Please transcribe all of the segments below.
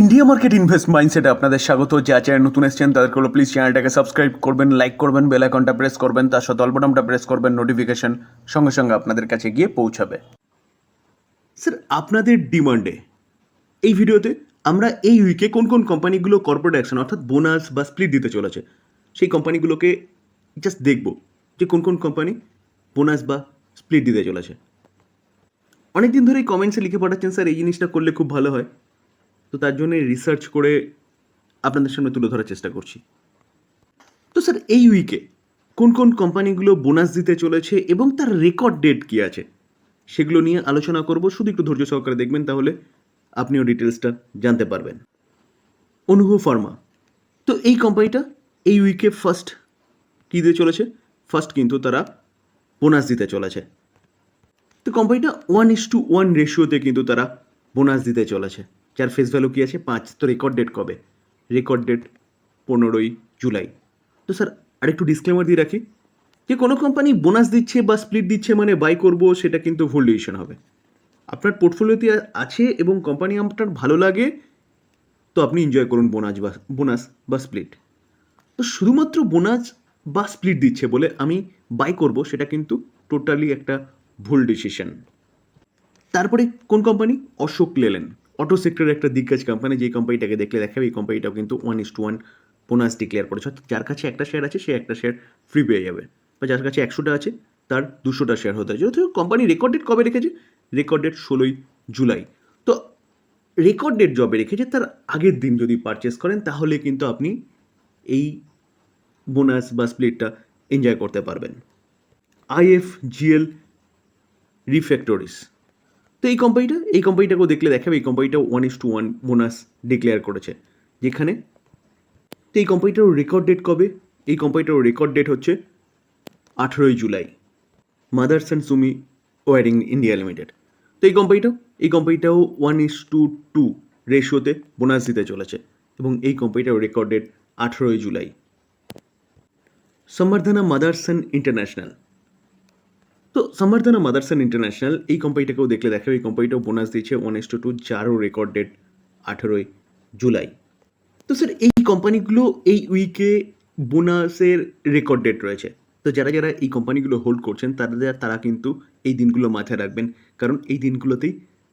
India market invest মাইন্ডসেটে আপনাদের স্বাগত। যা চ্যানেল নতুন এসছেন, তাদেরকে হলো প্লিজ চ্যানেলটাকে সাবস্ক্রাইব করবেন লাইক করবেন বেল আইকনটা প্রেস করবেন, তার সাথে অল্পটামটা প্রেস করবেন নোটিফিকেশন সঙ্গে সঙ্গে আপনাদের কাছে গিয়ে পৌঁছাবে। স্যার আপনাদের ডিমান্ডে এই ভিডিওতে আমরা এই উইকে কোন কোন কোম্পানিগুলো কর্পোরেট অ্যাকশন অর্থাৎ বোনাস বা স্প্লিট দিতে চলেছে, সেই কোম্পানিগুলোকে জাস্ট দেখব যে কোন কোন কোম্পানি বোনাস বা স্প্লিট দিতে চলেছে। অনেক দিন ধরেই কমেন্টসে লিখে পাঠাচ্ছেন স্যার এই জিনিসটা করলে খুব ভালো হয়। তো তার জন্য রিসার্চ করে আপনাদের সামনে তুলে ধরার চেষ্টা করছি। তো স্যার এই উইকে কোন কোন কোম্পানিগুলো বোনাস দিতে চলেছে এবং তার রেকর্ড ডেট কী আছে? সেগুলো নিয়ে আলোচনা করব। শুধু একটু ধৈর্য সহকারে দেখবেন তাহলে আপনিও ডিটেলসটা জানতে পারবেন। অনুভব ফার্মা, তো এই কোম্পানিটা এই উইকে ফার্স্ট কী দিয়ে চলেছে? ফার্স্ট কিন্তু তারা বোনাস দিতে চলেছে। তো কোম্পানিটা ওয়ান ইস টু ওয়ান রেশিওতে কিন্তু তারা বোনাস দিতে চলেছে। যার ফেস ভ্যালু কী আছে? পাঁচ। তো রেকর্ড ডেট কবে? রেকর্ড ডেট পনেরোই জুলাই। তো স্যার আরেকটু ডিসক্লেমার দিয়ে রাখি যে কোনো কোম্পানি বোনাস দিচ্ছে বা স্প্লিট দিচ্ছে মানে বাই করব, সেটা কিন্তু ভুল ডিসিশন হবে। আপনার পোর্টফোলিওতে আছে এবং কোম্পানি আপনার ভালো লাগে, তো আপনি এনজয় করুন বোনাস বা বোনাস বা স্প্লিট তো শুধুমাত্র বোনাস বা স্প্লিট দিচ্ছে বলে আমি বাই করব, সেটা কিন্তু টোটালি একটা ভুল ডিসিশন তারপরে কোন কোম্পানি অশোক লেলেন অটো সেক্টরের একটা দিগ্গজ কোম্পানি যে কোম্পানিটাকে দেখলে দেখাবে, এই কোম্পানিটাও কিন্তু one is to one bonus declare করেছে। অর্থাৎ যার কাছে একটা শেয়ার আছে, সে একটা শেয়ার ফ্রি পেয়ে যাবে। বা যার কাছে একশোটা আছে, তার দুশোটা শেয়ার হতে যেহেতু কোম্পানি রেকর্ড ডেট কবে রেখেছে? রেকর্ড ষোলোই জুলাই। তো রেকর্ড জবে রেখেছে, তার আগের দিন যদি পারচেস করেন, তাহলে কিন্তু আপনি এই বোনাস বা স্প্লিটটা এনজয় করতে পারবেন। আইএফ জিএল রিফ্যাক্টরিস তো এই কোম্পানিটা এই কোম্পানিটাকেও দেখলে দেখাবে এই কোম্পানিটা one is to one bonus declare করেছে। যেখানে তো এই কোম্পানিটার রেকর্ড ডেট কবে? এই কোম্পানিটার রেকর্ড ডেট হচ্ছে আঠেরোই July. Motherson Sumi wiring India limited তো এই কোম্পানিটাও এই কোম্পানিটাও ওয়ান ইস টু টু রেশিওতে বোনাস দিতে চলেছে এবং এই কোম্পানিটার রেকর্ড ডেট আঠেরোই জুলাই। সম্বর্ধনা মাদার্সন ইন্টারন্যাশনাল তো সম্বর্ধনা মাদার্সন ইন্টারন্যাশনাল এই কোম্পানিটাকেও দেখলে দেখো এই কোম্পানিটাও বোনাস দিচ্ছে ওয়ান এস টু টু যারও রেকর্ড ডেট আঠেরোই জুলাই। তো স্যার এই কোম্পানিগুলো এই উইকে বোনাসের রেকর্ড ডেট রয়েছে। তো যারা যারা এই কোম্পানিগুলো হোল্ড করছেন, তাদের, তারা কিন্তু এই দিনগুলো মাথায় রাখবেন। কারণ এই দিনগুলোতেই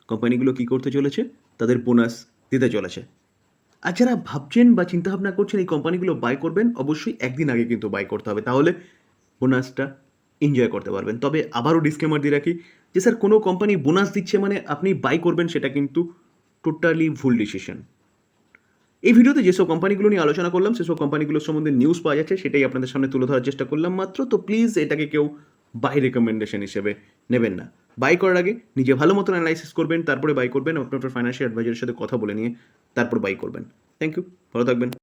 কোম্পানিগুলো কী করতে চলেছে? তাদের বোনাস দিতে চলেছে। আর যারা ভাবছেন বা চিন্তাভাবনা করছেন এই কোম্পানিগুলো বাই করবেন, অবশ্যই একদিন আগে কিন্তু বাই করতে হবে। তাহলে বোনাসটা এনজয় করতে পারবেন। তবে আবারও ডিসক্লেমার দিয়ে রাখি যে স্যার, কোনো কোম্পানি বোনাস দিচ্ছে মানে আপনি বাই করবেন সেটা কিন্তু টোটালি ভুল ডিসিশন এই ভিডিওতে যেসব কোম্পানিগুলো নিয়ে আলোচনা করলাম, সেসব কোম্পানিগুলোর সম্বন্ধে নিউজ পাওয়া যাচ্ছে, সেটাই আপনাদের সামনে তুলে ধরার চেষ্টা করলাম। মাত্র তো প্লিজ এটাকে কেউ বাই রেকমেন্ডেশন হিসেবে নেবেন না। বাই করার আগে নিজে ভালো মতন অ্যানালাইসিস করবেন, তারপরে বাই করবেন, আপনার ফাইন্যান্সিয়াল অ্যাডভাইজারের সাথে কথা বলে নিয়ে তারপর বাই করবেন। থ্যাংক ইউ ভালো থাকবেন।